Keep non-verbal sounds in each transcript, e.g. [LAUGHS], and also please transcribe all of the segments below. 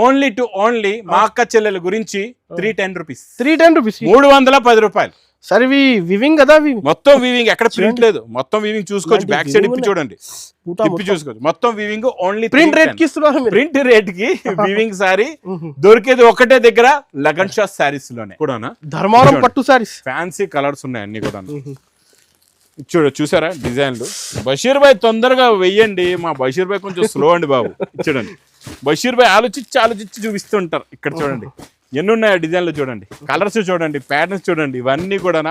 Only to only మా అక్క చెల్లెల గురించి three ten rupees. Three ten rupees? మూడు వందల పది రూపాయలు. సార్ ఇవి వివింగ్ కదా ఇవి మొత్తం వీవింగ్ ఎక్కడ ప్రింట్ లేదు. మొత్తం వీవింగ్ చూసుకోవచ్చు బ్యాక్ సైడ్ ఇప్పి చూడండి. ఇప్పి చూసుకోవచ్చు. మొత్తం వీవింగ్ ఓన్లీ ప్రింట్ రేట్కి ఇస్తున్నారు ప్రింట్ రేట్కి [LAUGHS] వీవింగ్ సారీ. దొరికేది ఒకటే దగ్గర లగన్ షా సారీస్లోనే కూడానా? ధర్మవరం చూడండి. పట్టు సారీస్. ఫ్యాన్సీ కలర్స్ ఉన్నాయి అన్ని కూడా చూడు చూసారా డిజైన్లు? బషీర్ భాయ్ తొందరగా వెయ్యండి మా బషీర్ భాయ్ కొంచెం స్లో అండి బాబు. చూడండి. బషీర్ భాయ్ ఆలోచించి ఆలోచించి చూపిస్తుంటారు. ఇక్కడ చూడండి. ఎన్ని ఉన్నాయి ఆ డిజైన్లు చూడండి. కలర్స్ చూడండి ప్యాటర్న్స్ చూడండి. ఇవన్నీ కూడా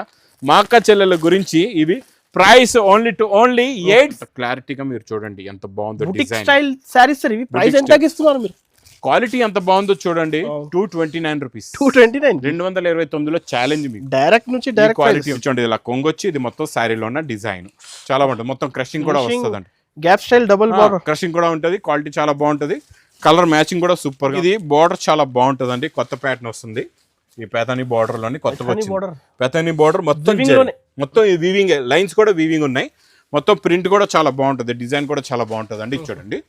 మా అక్క చెల్లెల గురించి ఇవి price only to only eight క్లారిటీగా మీరు చూడండి ఎంత బాగుందో స్టైల్ సారీస్ సార్ ఇవి ప్రైస్ ఎంతకి ఇస్తున్నారు మీరు? క్వాలిటీ ఎంత బాగుందో చూడండి. Two twenty nine rupees two twenty nine రెండు వందల ఇరవై తొమ్మిదిలో ఛాలెంజ్ మీకు. డైరెక్ట్ నుంచి డైరెక్ట్ క్వాలిటీ చూడండి ఇలా కొంగొచ్చి ఇది మొత్తం శారీలో ఉన్న డిజైన్. చాలా బాగుంటుంది. మొత్తం క్రషింగ్ కూడా. వస్తుందండి. Gap style double border crushing కూడా ఉంటుంది క్వాలిటీ చాలా బాగుంటుంది. కలర్ మ్యాచింగ్ కూడా సూపర్ ఇది బార్డర్ చాలా బాగుంటుంది అండి కొత్త ప్యాటర్న్ వస్తుంది. ఈ పేతాని బార్డర్లోని కొత్తగా పెతాని బార్డర్ మొత్తం. మొత్తం ఈ వీవింగ్ లైన్స్ కూడా వీవింగ్ ఉన్నాయి. మొత్తం ప్రింట్ కూడా చాలా బాగుంటుంది. డిజైన్ కూడా చాలా బాగుంటుంది అండి చూడండి.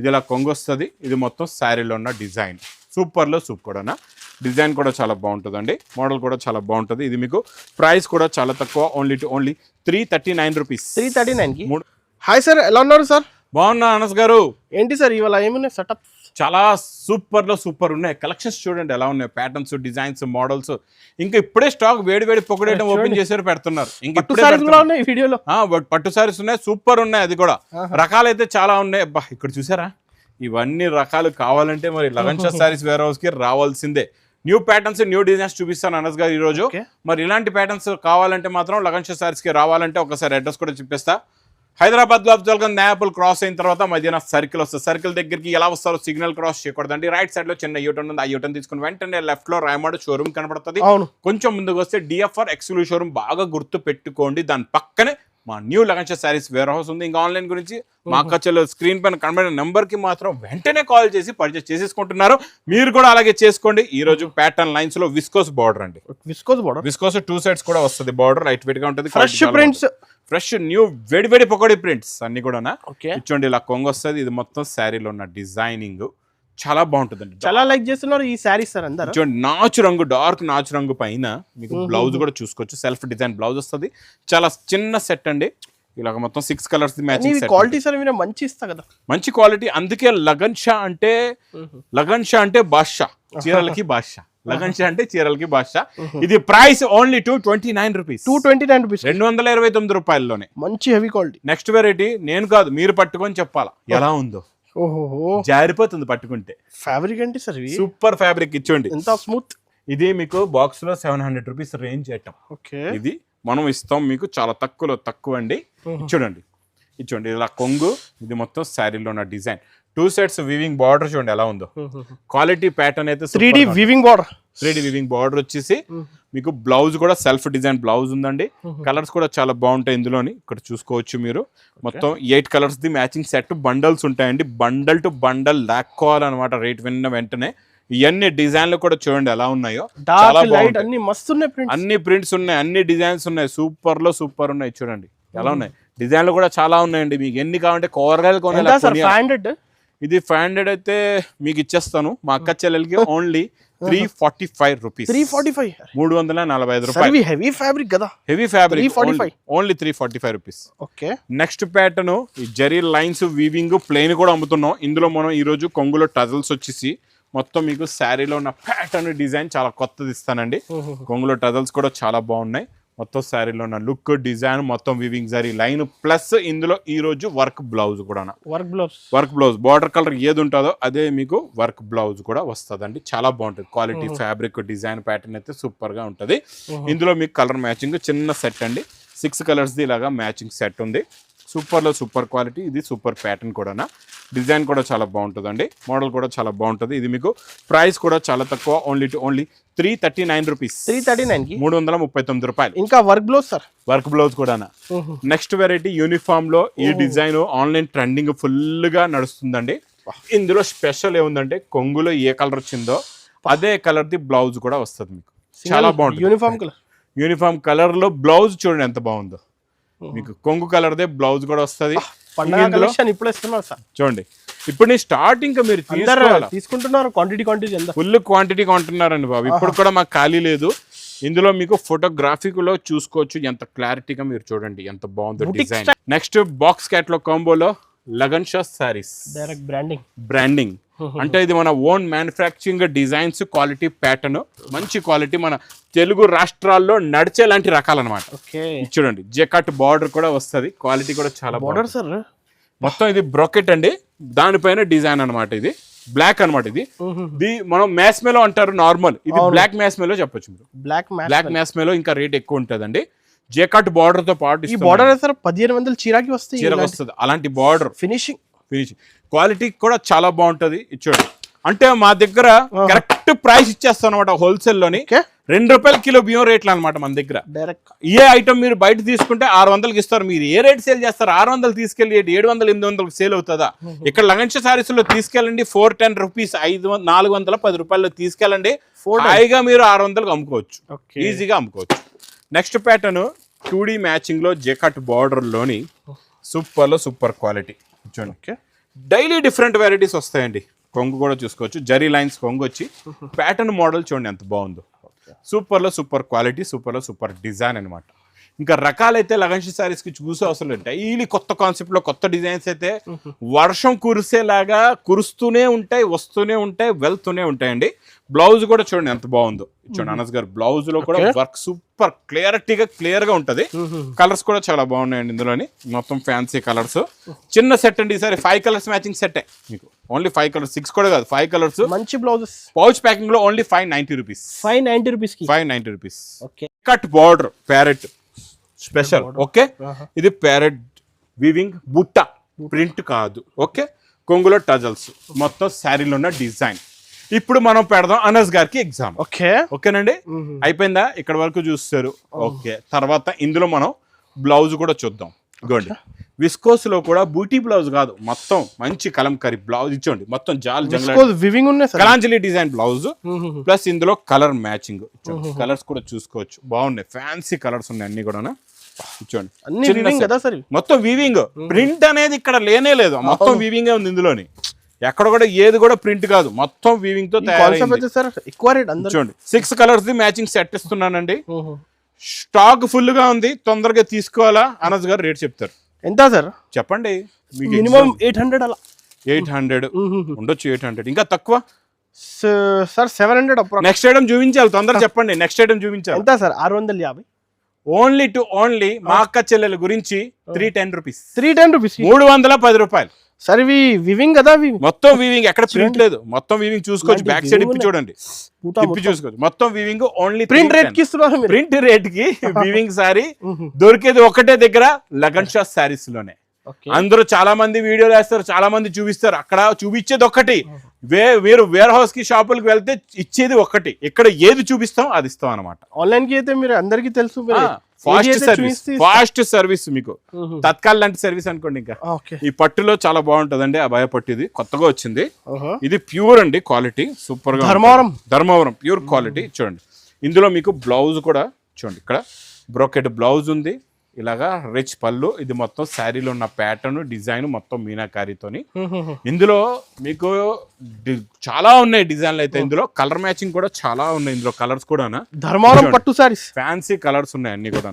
ఇది ఇలా కొంగు వస్తుంది ఇది మొత్తం శారీలో ఉన్న డిజైన్. సూపర్లో సూపర్ అన్న. డిజైన్ కూడా చాలా బాగుంటుందండి. మోడల్ కూడా చాలా బాగుంటుంది. ఇది మీకు ప్రైస్ కూడా చాలా తక్కువ. Only to only three thirty nine rupees three thirty నైన్కి? మూడు హాయ్ సార్ ఎలా ఉన్నారు సార్ బాగున్నా అనస్ గారు. ఏంటి సార్ ఇవాళ ఏమున్నాయి సెటప్ చాలా సూపర్లో సూపర్ ఉన్నాయి. కలెక్షన్స్ చూడండి ఎలా ఉన్నాయి. ప్యాటర్న్స్ డిజైన్స్ మోడల్స్ ఇంకా ఇప్పుడే స్టాక్ వేడి వేడి పొగడేయడం ఓపెన్ చేసారు పెడుతున్నారు. ఇంకా పట్టు సారీస్. ఉన్నాయి ఈ వీడియోలో. ఆ, బట్ పట్టు సారీస్ ఉన్నాయి. సూపర్ ఉన్నాయి అది కూడా. రకాలైతే చాలా ఉన్నాయి. అబ్బా ఇక్కడ చూసారా? ఇవన్నీ రకాలు కావాలంటే మరి లగన్ షా సారీస్ వేర్ హౌస్కి రావాల్సిందే. న్యూ ప్యాటర్న్స్ న్యూ డిజైన్స్ చూపిస్తాను అనస్ గారు ఈ రోజు Okay. మరి ఇలాంటి ప్యాటర్న్స్ కావాలంటే మాత్రం లగన్ షా సారీస్కి రావాలంటే ఒకసారి అడ్రస్ కూడా చెప్పేస్తా. హైదరాబాద్లో అఫ్జల్ గంజ్ నేపల్ క్రాస్ అయిన తర్వాత మధ్యన సర్కిల్ వస్తుంది. సర్కిల్ దగ్గరికి ఎలా వస్తారో సిగ్నల్ క్రాస్ చేయకూడదండి. రైట్ సైడ్లో చిన్న యూటర్న్ ఉంది. ఆ యూటర్న్ తీసుకుని వెంటనే లెఫ్ట్లో రాయమాడు షోరూమ్ కనబడుతుంది కొంచెం ముందుకు వస్తే డిఎఫ్ఆర్ ఎక్స్క్లూజివ్ షోరూమ్ బాగా గుర్తు పెట్టుకోండి. దాని పక్కనే మా new Lagansha saris warehouse ఉంది. ఇంకా ఆన్లైన్ గురించి మా అక్క చెల్లెలు స్క్రీన్ పైన కనబడిన నెంబర్కి మాత్రం వెంటనే కాల్ చేసి పర్చేస్ చేసేసుకుంటున్నారు. మీరు కూడా అలాగే చేసుకోండి. ఈ రోజు ప్యాటర్న్ లైన్స్లో విస్కోస్ బార్డర్ అండి. Viscose border viscose two sides కూడా వస్తుంది. బార్డర్ లైట్ వెయిట్గా ఉంటుంది. ఫ్రెష్ ప్రింట్స్ ఫ్రెష్ న్యూ వేడి వేడి పకోడీ ప్రింట్స్ అన్ని కూడా ఇచ్చోండి ఇలా కొంగు వస్తుంది ఇది మొత్తం శారీలో ఉన్న డిజైనింగ్. చాలా బాగుంటుందండి. చాలా లైక్ చేస్తున్నారు ఈ శారీస్ సార్ అందరు. చూడండి నాచు రంగు డార్క్ నాచు రంగు పైన మీకు బ్లౌజ్ కూడా చూసుకోవచ్చు. సెల్ఫ్ డిజైన్ బ్లౌజ్ వస్తుంది. చాలా చిన్న సెట్ అండి. ఇలాగ మొత్తం six colours matching quality sir మీరు మంచి ఇస్తా కదా. మంచి క్వాలిటీ అందుకే లగన్ షా అంటే లగన్ షా అంటే బాద్షా. [LAUGHS] చీరలకి బాద్షా. లగన్ షా అంటే చీరలకి బాద్షా ఇది price only two twenty nine rupees two twenty nine rupees రెండు వందల ఇరవై తొమ్మిది రూపాయల్లోనే. మంచి హెవీ క్వాలిటీ నెక్స్ట్ వెరైటీ నేను కాదు మీరు పట్టుకొని చెప్పాలా? ఎలా ఉందో? ఓహో జారిపోతుంది పట్టుకుంటే. ఫ్యాబ్రిక్ ఏంటి సార్ సూపర్ ఫ్యాబ్రిక్ ఇచ్చోండి ఎంత స్మూత్ ఇది మీకు బాక్స్లో seven hundred rupees range item okay. ఇది మనం ఇస్తాం మీకు చాలా తక్కువలో తక్కువ అండి. చూడండి ఇది చూడండి ఇలా కొంగు ఇది మొత్తం శారీలో ఉన్న design. Two sets weaving border చూడండి ఎలా ఉందో. క్వాలిటీ ప్యాటర్న్ అయితే three D weaving border. Three D weaving border వచ్చేసి మీకు బ్లౌజ్ కూడా సెల్ఫ్ డిజైన్ బ్లౌజ్ ఉందండి. కలర్స్ కూడా చాలా బాగుంటాయి ఇందులోని. ఇక్కడ చూసుకోవచ్చు మీరు. మొత్తం eight colours the matching set. Bundles ఉంటాయండి. బండల్ టు బండల్ లాక్కోవాలన్నమాట రేట్ విన్న వెంటనే. ఇవన్నీ డిజైన్లు కూడా చూడండి ఎలా ఉన్నాయో. అన్ని మస్తు అన్ని ప్రింట్స్ ఉన్నాయి. అన్ని డిజైన్స్ ఉన్నాయి. సూపర్లో సూపర్ ఉన్నాయి చూడండి. ఎలా ఉన్నాయి? డిజైన్లు కూడా చాలా ఉన్నాయండి. మీకు ఎన్ని కావాలంటే కూరగాయలు కొనాలి ఇది ఫైవ్ హండ్రెడ్ అయితే మీకు ఇచ్చేస్తాను మా అక్క చెల్లెలకి only three forty five rupees three forty five మూడు వందల నలభై ఐదు రూపాయలు. హెవీ ఫ్యాబ్రిక్ కదా. Heavy fabric 345. Only three forty five rupees okay next pattern ఈ జరీ లైన్స్ వీవింగ్ ప్లెయిన్ కూడా అమ్ముతున్నాం. ఇందులో మనం ఈ రోజు కొంగులో టజల్స్ వచ్చేసి మొత్తం మీకు శారీలో ఉన్న ప్యాటర్న్ డిజైన్ చాలా కొత్తది ఇస్తానండి. కొంగులో టజల్స్ కూడా చాలా బాగున్నాయి. మొత్తం శారీలో ఉన్న లుక్ డిజైన్ మొత్తం వివింగ్ జరీ లైన్ ప్లస్ ఇందులో ఈ రోజు వర్క్ బ్లౌజ్ కూడా work blouse work blouse border colour ఏది ఉంటుందో అదే మీకు వర్క్ బ్లౌజ్ కూడా వస్తుందండి. చాలా బాగుంటుంది. క్వాలిటీ ఫ్యాబ్రిక్ డిజైన్ ప్యాటర్న్ అయితే సూపర్గా ఉంటుంది ఇందులో మీకు కలర్ మ్యాచింగ్ చిన్న సెట్ అండి. సిక్స్ కలర్స్ ది ఇలాగా మ్యాచింగ్ సెట్ ఉంది. సూపర్లో సూపర్ క్వాలిటీ ఇది సూపర్ ప్యాటర్న్ కూడా డిజైన్ కూడా చాలా బాగుంటుందండి. మోడల్ కూడా చాలా బాగుంటుంది. ఇది మీకు ప్రైస్ కూడా చాలా తక్కువ only to only three thirty nine rupees. Three thirty నైన్కి మూడు వందల ముప్పై తొమ్మిది రూపాయలు. ఇంకా work blouse sir? Work blouse కూడా నెక్స్ట్ వెరైటీ యూనిఫామ్లో ఈ డిజైన్ ఆన్లైన్ ట్రెండింగ్ ఫుల్గా నడుస్తుందండి ఇందులో స్పెషల్ ఏముందంటే కొంగులో ఏ కలర్ వచ్చిందో అదే కలర్ ది బ్లౌజ్ కూడా వస్తుంది మీకు. చాలా బాగుంటుంది. యూనిఫామ్ కలర్ యూనిఫామ్ కలర్లో బ్లౌజ్ చూడండి ఎంత బాగుందో. మీకు కొంగు కలర్ దే బ్లౌజ్ కూడా వస్తుంది. ఇప్పుడు ఇస్తున్నారు సార్. చూడండి. ఇప్పుడు నేను స్టార్టింగ్ మీరు తీసుకుంటున్నారు క్వాంటిటీ క్వాంటిటీ ఫుల్ క్వాంటిటీ కొంటున్నారండి బాబు. ఇప్పుడు కూడా మాకు ఖాళీ లేదు. ఇందులో మీకు ఫోటోగ్రాఫిక్లో చూసుకోవచ్చు. ఎంత క్లారిటీగా మీరు చూడండి. ఎంత బాగుందో డిజైన్ నెక్స్ట్ బాక్స్ క్యాట్లో కాంబోలో Lagansha saris direct branding branding అంటే ఇది మన own manufacturing designs quality pattern మంచి క్వాలిటీ మన తెలుగు రాష్ట్రాల్లో నడిచే లాంటి రకాలన్నమాట. ఓకే. ఇది చూడండి జెకట్ బార్డర్ కూడా వస్తది క్వాలిటీ కూడా చాలా బార్డర్ సార్? మొత్తం ఇది బ్రొకెట్ అండి దానిపైన డిజైన్ అన్నమాట ఇది. బ్లాక్ అన్నమాట ఇది. మనం మ్యాస్మేలో అంటారు నార్మల్ ఇది బ్లాక్ మ్యాస్మేలో చెప్పొచ్చు మీరు. బ్లాక్ బ్లాక్ మ్యాస్మేలో ఇంకా రేట్ ఎక్కువ ఉంటుందండి. జేకట్ బార్డర్తో పాటు ఈ బార్డర్ సార్ పదిహేను వందల చీరాకి వస్తాయి చీర వస్తుంది. అలాంటి బార్డర్ ఫినిషింగ్ ఫినిష్ క్వాలిటీ కూడా చాలా బాగుంటది. ఇచ్చాడు అంటే మా దగ్గర కరెక్ట్ ప్రైస్ ఇచ్చేస్తాం అనమాట హోల్సేల్లోని రెండు రూపాయల కిలో బియ్యం రేట్లు అనమాట మన దగ్గర. డైరెక్ట్. ఏ ఐటమ్ మీరు బయట తీసుకుంటే ఆరు వందలకి ఇస్తారు. మీరు ఏ రేట్ సేల్ చేస్తారు? ఆరు వందలు తీసుకెళ్ళి ఏడు వందలు ఎనిమిది వందలకు సేల్ అవుతుందా? ఇక్కడ లంగంచ సారీస్లో తీసుకెళ్ళండి. ఫోర్ టెన్ రూపీస్ ఐదు నాలుగు వందల పది రూపాయలు తీసుకెళ్ళండి. హాయిగా మీరు ఆరు వందలకు అమ్ముకోవచ్చు. ఈజీగా అమ్ముకోవచ్చు. నెక్స్ట్ ప్యాటర్న్ టూ మ్యాచింగ్లో జెకట్ బార్డర్లోని సూపర్లో సూపర్ క్వాలిటీ. చూడండి. ఓకే. డైలీ డిఫరెంట్ వెరైటీస్ వస్తాయండి. కొంగు కూడా చూసుకోవచ్చు. జరీ లైన్స్ కొంగు వచ్చి ప్యాటర్న్ మోడల్ చూడండి ఎంత బాగుందో. సూపర్లో సూపర్ క్వాలిటీ సూపర్లో సూపర్ డిజైన్ అనమాట ఇంకా రకాలైతే లగన్షి సారీస్కి చూసే అవసరం లేదు. డైలీ కొత్త కాన్సెప్ట్లో కొత్త డిజైన్స్ అయితే వర్షం కురిసేలాగా కురుస్తూనే ఉంటాయి వస్తూనే ఉంటాయి వెళ్తూనే ఉంటాయండి. బ్లౌజ్ కూడా చూడండి ఎంత బాగుందో. చూడండి అనస్ గారు బ్లౌజ్లో కూడా వర్క్ సూపర్ క్లియరిటీగా క్లియర్గా ఉంటది కలర్స్ కూడా చాలా బాగున్నాయండి ఇందులోని. మొత్తం ఫ్యాన్సీ కలర్స్. చిన్న సెట్ అండి ఈసారి. ఫైవ్ కలర్స్ మ్యాచింగ్ సెట్ మీకు. ఓన్లీ ఫైవ్ కలర్స్ సిక్స్ కూడా కాదు ఫైవ్ కలర్స్ మంచి blouses. Pouch ప్యాకింగ్లో only five ninety rupees five ninety rupees five ninety rupees okay. Cut border parrot special okay? ఇది parrot weaving బుట్ట. Print కాదు okay? కొంగులో tassels. మొత్తం శారీలో ఉన్న డిజైన్. ఇప్పుడు మనం పెడదాం అనస్ గారికి ఎగ్జామ్. ఓకే. ఓకేనండి? అయిపోయిందా? ఇక్కడ వరకు చూస్తారు. ఓకే. తర్వాత ఇందులో మనం బ్లౌజ్ కూడా చూద్దాం. ఇగోండి విస్కోస్లో కూడా బూటీ బ్లౌజ్ కాదు. మొత్తం మంచి కలంకరీ బ్లౌజ్ ఇచ్చోండి మొత్తం జాల్ కలాంజలి డిజైన్ బ్లౌజ్. ప్లస్ ఇందులో కలర్ మ్యాచింగ్ కలర్స్ కూడా చూసుకోవచ్చు. బాగున్నాయి. ఫ్యాన్సీ కలర్స్ ఉన్నాయి అన్ని కూడా చూడండి అన్ని వివింగ్. కదా సార్? మొత్తం వీవింగ్ ప్రింట్ అనేది ఇక్కడ లేనే లేదు. మొత్తం వీవింగ్ ఉంది ఇందులోని. ఎక్కడ కూడా ఏది కూడా ప్రింట్ కాదు. మొత్తం వీవింగ్తో తయారైంది. సార్ ఎక్కువ రేట్ చూడండి six colours the matching set ఇస్తున్నానండి. Stock ఫుల్గా ఉంది. తొందరగా తీసుకోవాలా? అనస్ గారు రేట్ చెప్తారు. ఎంత సార్? చెప్పండి. మినిమం ఎయిట్ హండ్రెడ్ అలా. ఎయిట్ హండ్రెడ్ ఉండొచ్చు ఎయిట్ హండ్రెడ్ ఇంకా తక్కువ? Sir seven hundred next item చూపించాలి. తొందర చెప్పండి. నెక్స్ట్ ఐటమ్ చూపించాలి. ఎంత సార్? ఆరు వందల యాభై. ఓన్లీ టు ఓన్లీ మా అక్క చెల్లెల గురించి three ten rupees. Three ten rupees. మూడు వందల పది రూపాయలు. సార్ వివింగ్ కదా మొత్తం వీవింగ్ ఎక్కడ ప్రింట్ లేదు. మొత్తం వీవింగ్ చూసుకోవచ్చు బ్యాక్ సైడ్ ఇప్పి చూడండి. ఇప్పి చూసుకోవచ్చు. మొత్తం వీవింగ్ ఓన్లీ ప్రింట్ రేట్కి ప్రింట్ రేట్కి [LAUGHS] వీవింగ్ సారీ. దొరికేది ఒకటే దగ్గర లగన్ షా సారీస్లోనే అందరూ చాలా మంది వీడియోలు వేస్తారు చాలా మంది చూపిస్తారు. అక్కడ చూపించేది ఒక్కటి. వే మీరు వేర్ హౌస్కి షాపులకు వెళ్తే ఇచ్చేది ఒక్కటి. ఇక్కడ ఏది చూపిస్తాం అది ఇస్తాం అనమాట ఆన్లైన్కి అయితే మీరు అందరికి తెలుసు ఫాస్ట్ సర్వీస్. ఫాస్ట్ సర్వీస్ మీకు. తత్కాల్ లాంటి సర్వీస్ అనుకోండి ఇంకా. ఈ పట్టులో చాలా బాగుంటదండి ఆ భయ పట్టు ఇది కొత్తగా వచ్చింది. ఇది ప్యూర్ అండి క్వాలిటీ. సూపర్గా ధర్మవరం. Dharmavaram pure quality. చూడండి. ఇందులో మీకు బ్లౌజ్ కూడా చూడండి ఇక్కడ. బ్రోకెట్ బ్లౌజ్ ఉంది. ఇలాగా రిచ్ పళ్ళు ఇది మొత్తం శారీలో ఉన్న ప్యాటర్న్ డిజైన్ మొత్తం మీనాకారితోని. ఇందులో మీకు చాలా ఉన్నాయి డిజైన్లు అయితే ఇందులో. కలర్ మ్యాచింగ్ కూడా చాలా ఉన్నాయి ఇందులో కలర్స్ కూడా ధర్మవరం పట్టు సారీస్ ఫ్యాన్సీ కలర్స్ ఉన్నాయి అన్ని కూడా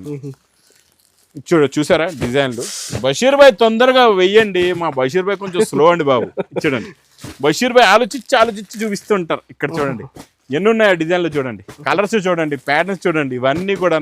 చూడు చూసారా డిజైన్లు? బషీర్ భాయ్ తొందరగా వెయ్యండి మా బషీర్ భాయ్ కొంచెం స్లో అండి బాబు. చూడండి. బషీర్ భాయ్ ఆలోచించి ఆలోచించి చూపిస్తుంటారు. ఇక్కడ చూడండి. ఎన్ని ఉన్నాయి డిజైన్లు చూడండి. కలర్స్ చూడండి ప్యాటర్న్స్ చూడండి ఇవన్నీ కూడా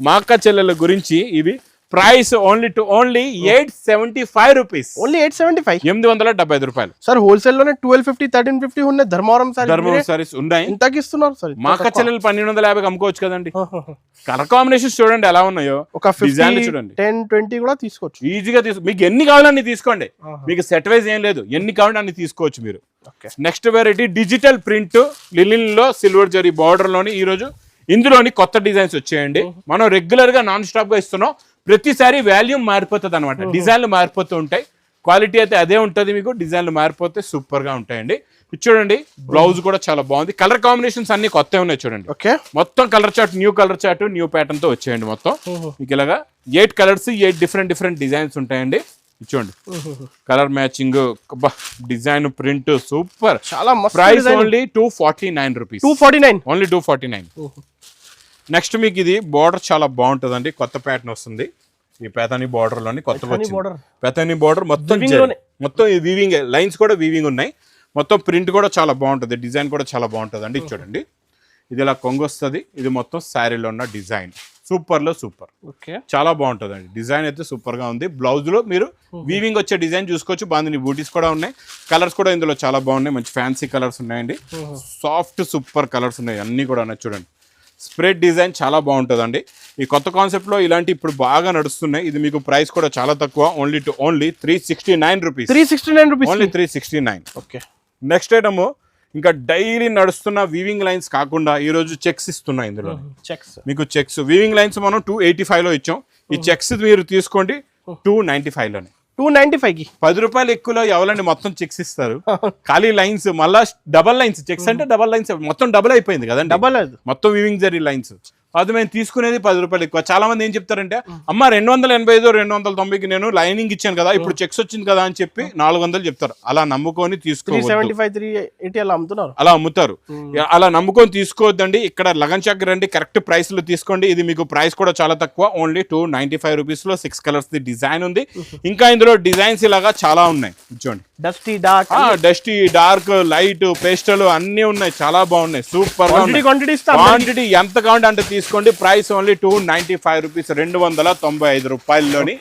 మా అక్క చెల్లెల గురించి ఇవి price only to only eight seventy five rupees. Only eight seventy five? ఎనిమిది వందల డెబ్బై ఐదు రూపాయలు. సార్ హోల్సేల్లోనే ట్వెల్వ్ ఫిఫ్టీ థర్టీన్ ఫిఫ్టీ ఉన్నాయి ధర్మవరం సార్ ధర్మం సారీస్ ఉన్నాయి. ఎంతకి ఇస్తున్నారు సార్ మా అక్క చెల్లెలు పన్నెండు వందల యాభైకి అమ్ముకోవచ్చు కదండి. [LAUGHS] కలర్ కాంబినేషన్స్ చూడండి ఎలా ఉన్నాయో. ఒక ఫిఫ్టీ చూడండి. టెన్ ట్వంటీ కూడా తీసుకోవచ్చు. ఈజీగా తీసు మీకు ఎన్ని కావాలో అన్ని తీసుకోండి. మీకు సెట్ వైజ్ ఏం లేదు. ఎన్ని కావాలంటే అన్ని తీసుకోవచ్చు మీరు. Okay. Next variety digital print లిలిన్లో silver zari బార్డర్లోని ఈ రోజు ఇందులోని కొత్త డిజైన్స్ వచ్చాయండి. మనం రెగ్యులర్గా నాన్ స్టాప్గా ఇస్తున్నాం. ప్రతిసారి వాల్యూమ్ మారిపోతుంది అనమాట డిజైన్లు మారిపోతూ ఉంటాయి. క్వాలిటీ అయితే అదే ఉంటుంది మీకు. డిజైన్లు మారిపోతే సూపర్గా ఉంటాయండి. చూడండి బ్లౌజ్ కూడా చాలా బాగుంది. కలర్ కాంబినేషన్స్ అన్ని కొత్త ఉన్నాయి చూడండి. ఓకే. మొత్తం colour chart new colour chart new ప్యాటర్న్తో వచ్చేయండి మొత్తం. మీకు ఇలాగా eight colours eight different different designs ఉంటాయండి. చూడండి. Colour matching design print super చాలా price only two forty nine rupees two forty nine only two forty nine next మీకు ఇది border చాలా బాగుంటుందండి. కొత్త ప్యాటర్న్ వస్తుంది. ఈ పేతాని బార్డర్లోని border. పేతాని బార్డర్ మొత్తం. మొత్తం వీవింగ్ లైన్స్ కూడా వీవింగ్ ఉన్నాయి. మొత్తం ప్రింట్ కూడా చాలా బాగుంటుంది. డిజైన్ కూడా చాలా బాగుంటుంది అండి చూడండి. ఇది ఇలా కొంగు వస్తుంది. ఇది మొత్తం శారీలో ఉన్న డిజైన్ సూపర్లో సూపర్ ఓకే. చాలా బాగుంటుందండి. డిజైన్ అయితే సూపర్గా ఉంది. బ్లౌజ్లో మీరు వీవింగ్ వచ్చే డిజైన్ చూసుకోవచ్చు. బాగుంది బూటీస్ కూడా ఉన్నాయి. కలర్స్ కూడా ఇందులో చాలా బాగున్నాయి. మంచి ఫ్యాన్సీ కలర్స్ ఉన్నాయండి. సాఫ్ట్ సూపర్ కలర్స్ ఉన్నాయి. అన్ని కూడా ఉన్నాయి. చూడండి. స్ప్రెడ్ డిజైన్ చాలా బాగుంటుందండి. ఈ కొత్త కాన్సెప్ట్లో ఇలాంటి ఇప్పుడు బాగా నడుస్తున్నాయి. ఇది మీకు ప్రైస్ కూడా చాలా తక్కువ. Only to only three sixty nine rupees three sixty nine rupees only three sixty nine okay next item ఇంకా డైలీ నడుస్తున్న వీవింగ్ లైన్స్ కాకుండా ఈ రోజు చెక్స్ ఇస్తున్నాయి ఇందులో. చెక్స్ మీకు చెక్స్ వీవింగ్ లైన్స్ మనం టూ ఎయిటీ ఫైవ్లో ఇచ్చాం. ఈ చెక్స్ మీరు తీసుకోండి. టూ నైన్టీ ఫైవ్లోనే. టూ నైన్టీ ఫైవ్కి పది రూపాయలు ఎక్కువలో ఎవరండి మొత్తం చెక్స్ ఇస్తారు? ఖాళీ లైన్స్ మళ్ళా డబల్ లైన్స్ చెక్స్ అంటే డబల్ లైన్స్ మొత్తం డబల్ అయిపోయింది కదండి. డబల్ మొత్తం వివింగ్ జరీ లైన్స్ అది మేము తీసుకునేది పది రూపాయలు ఎక్కువ. చాలా మంది ఏం చెప్తారంటే అమ్మ రెండు వందల ఎనభై ఐదు రెండు వందల తొంభైకి నేను లైనింగ్ ఇచ్చాను కదా ఇప్పుడు చెక్స్ వచ్చింది కదా అని చెప్పి నాలుగు వందలు చెప్తారు. అలా నమ్ముకొని తీసుకోవద్దు. అలా అమ్ముతారు. అలా నమ్ముకొని తీసుకోవద్దండి. ఇక్కడ లగన్ చాక్ రండి కరెక్ట్ ప్రైస్లో తీసుకోండి. ఇది మీకు ప్రైస్ కూడా చాలా తక్కువ. ఓన్లీ టూ నైన్టీ ఫైవ్ రూపీస్లో సిక్స్ కలర్స్ ది డిజైన్ ఉంది. ఇంకా ఇందులో డిజైన్స్ ఇలాగా చాలా ఉన్నాయి. చూడండి. Dusty dark dusty dark light pastel అన్ని ఉన్నాయి. చాలా బాగున్నాయి. సూపర్ క్వాంటిటీ క్వాంటిటీ ఎంత కావాలంటే అంత తీసుకోండి. Price only two ninety five rupees రెండు వందల తొంభై ఐదు రూపాయల్లోని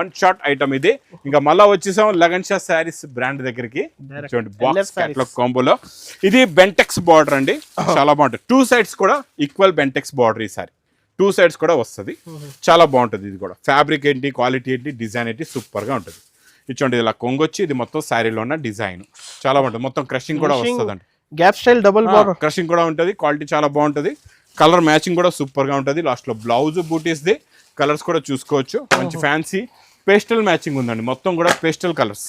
వన్ షాట్ ఐటమ్ ఇది. ఇంకా మళ్ళా వచ్చేసాం లగన్ షా శారీస్ బ్రాండ్ దగ్గరికి. చూడండి బాక్స్. క్యాట్లాగ్ కాంబోలో ఇది బెంటెక్స్ బార్డర్ అండి. చాలా బాగుంటుంది. టూ సైడ్స్ కూడా ఈక్వల్ బెంటెక్స్ బార్డర్ ఈ సారీ టూ సైడ్స్ కూడా వస్తుంది. చాలా బాగుంటుంది ఇది కూడా. ఫ్యాబ్రిక్ ఏంటి క్వాలిటీ ఏంటి డిజైన్ ఏంటి సూపర్గా ఉంటుంది. ఇది చూడండి ఇలా కొంగొచ్చి ఇది మొత్తం శారీలో ఉన్న డిజైన్. చాలా బాగుంటుంది. మొత్తం క్రషింగ్ కూడా వస్తుంది గ్యాప్ స్టైల్ డబుల్ క్రషింగ్ కూడా ఉంటుంది. క్వాలిటీ చాలా బాగుంటుంది. కలర్ మ్యాచింగ్ కూడా సూపర్గా ఉంటుంది. లాస్ట్లో బ్లౌజ్ బూటీస్ ది కలర్స్ కూడా చూసుకోవచ్చు. మంచి ఫ్యాన్సీ పేస్టల్ మ్యాచింగ్ ఉందండి. మొత్తం కూడా పేస్టల్ కలర్స్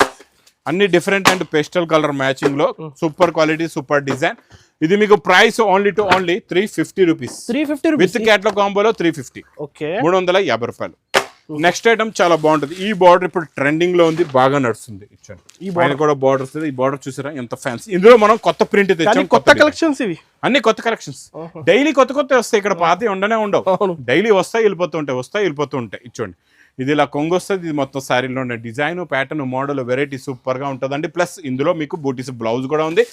అన్ని డిఫరెంట్ అండ్ పేస్టల్ కలర్ మ్యాచింగ్లో సూపర్ క్వాలిటీ సూపర్ డిజైన్ ఇది మీకు price only two only three fifty rupees three fifty with క్యాట్లో కాంబోలో త్రీ ఫిఫ్టీ ఓకే మూడు వందల యాభై రూపాయలు. నెక్స్ట్ ఐటమ్ చాలా బాగుంటుంది. ఈ బార్డర్ ఇప్పుడు ట్రెండింగ్లో ఉంది బాగా నడుస్తుంది. ఈ బార్డర్ కూడా బార్డర్ వస్తుంది ఈ బార్డర్ చూసారా? ఎంత ఫ్యాన్సీ ఇందులో మనం కొత్త ప్రింట్ తెచ్చాం కొత్త. కలెక్షన్స్ ఇవి. అన్ని కొత్త కలెక్షన్స్ డైలీ కొత్త కొత్త వస్తాయి. ఇక్కడ పాత ఉండనే ఉండవు. డైలీ వస్తాయి వెళ్ళిపోతూ ఉంటాయి వస్తాయి వెళ్ళిపోతూ ఉంటాయి. ఇచ్చోండి ఇది ఇలా కొంగు వస్తుంది. ఇది మొత్తం శారీలో ఉన్న డిజైన్ ప్యాటర్న్ మోడల్ వెరైటీ సూపర్గా ఉంటుందండి. ప్లస్ ఇందులో మీకు బూటీస్ బ్లౌజ్ కూడా ఉంది.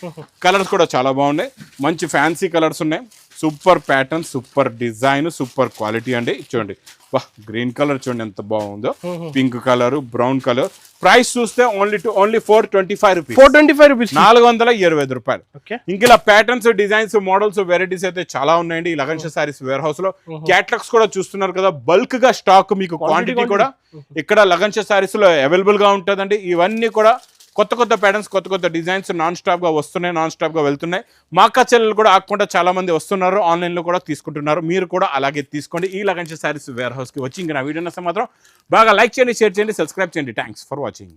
కలర్స్ కూడా చాలా బాగున్నాయి. మంచి ఫ్యాన్సీ కలర్స్ ఉన్నాయి. Super pattern super design super quality అండి. చూడండి. వా గ్రీన్ కలర్ చూడండి ఎంత బాగుందో. Pink colour brown colour. Price చూస్తే only two only four twenty five rupees four twenty five rupees నాలుగు వందల ఇరవై ఐదు రూపాయలు ఇంక ఇలా ప్యాటర్న్స్ డిజైన్స్ మోడల్స్ వెరైటీస్ అయితే చాలా ఉన్నాయండి. ఈ లగన్ సారీస్ వేర్ హౌస్లో క్యాటలాగ్స్ కూడా చూస్తున్నారు కదా. బల్క్గా స్టాక్ మీకు క్వాంటిటీ కూడా ఇక్కడ లగన్ సారీస్లో అవైలబుల్గా ఉంటుందండి. ఇవన్నీ కూడా కొత్త కొత్త ప్యాటర్న్స్ కొత్త కొత్త డిజైన్స్ నాన్ స్టాప్గా వస్తున్నాయి నాన్ స్టాప్గా వెళ్తున్నాయి. మా అక్క చెల్లెలు కూడా ఆకుండా చాలా మంది వస్తున్నారు ఆన్లైన్లో కూడా తీసుకుంటున్నారు. మీరు కూడా అలాగే తీసుకోండి. ఈ లగంచి శారీస్ వేర్ హౌస్కి వచ్చి ఇంకా నా వీడియో నస్తే మాత్రం బాగా లైక్ చేయండి షేర్ చేయండి సబ్స్క్రైబ్ చేయండి. Thanks for watching